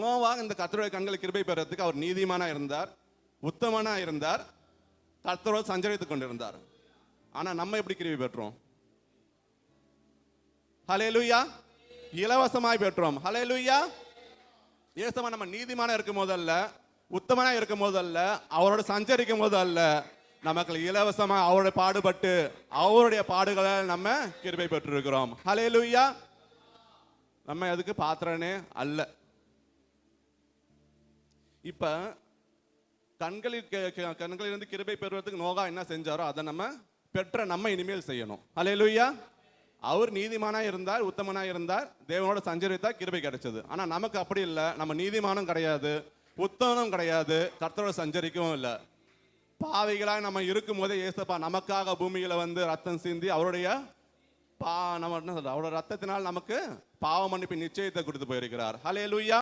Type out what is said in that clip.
நோவாக இந்த கத்தருடைய கண்களை கிருபை பெறத்துக்கு அவர் நீதிமானா இருந்தார் உத்தமனா இருந்தார் கத்தரோடு சஞ்சரித்துக் கொண்டிருந்தார். ஆனா நம்ம எப்படி கிருபி பெற்றோம்? ஹalleluya இலவசமாய் பெற்றோம். ஹalleluya ஏசமா நம்ம நீதிமானா இருக்கும் போதல்ல உத்தமனா இருக்கும் போதல்ல அவரோட சஞ்சரிக்கும் போதல்ல நமக்கு இலவசமா அவரோட பாடுபட்டு அவருடைய பாடுகளை நம்ம கிருபை பெற்றிருக்கிறோம். ஹalleluya நம்ம அதுக்கு பாத்திரனே அல்ல. இப்ப கண்களில் கண்களிலிருந்து கிருபை பெறுவதற்கு நோகா என்ன செஞ்சாரோ அதை நம்ம பெற்ற நம்ம இனிமேல் செய்யணும். ஹalleluya. அவர் நீதிமானா இருந்தார் உத்தமனா இருந்தார் தேவனோட சஞ்சரித்தா கிருபை கிடைச்சது. ஆனா நமக்கு அப்படி இல்லை. நம்ம நீதிமானம் கிடையாது உத்தமனும் கிடையாது கர்த்தரோட சஞ்சரிக்கவும் இல்லை. பாவைகளாக நம்ம இருக்கும் போதே ஏசப்பா நமக்காக பூமியில வந்து ரத்தம் சிந்தி அவருடைய பா நம்ம என்ன சொல்ற அவரோட ரத்தத்தினால் நமக்கு பாவ மன்னிப்பு நிச்சயத்தை கொடுத்து போயிருக்கிறார். ஹலே லூயா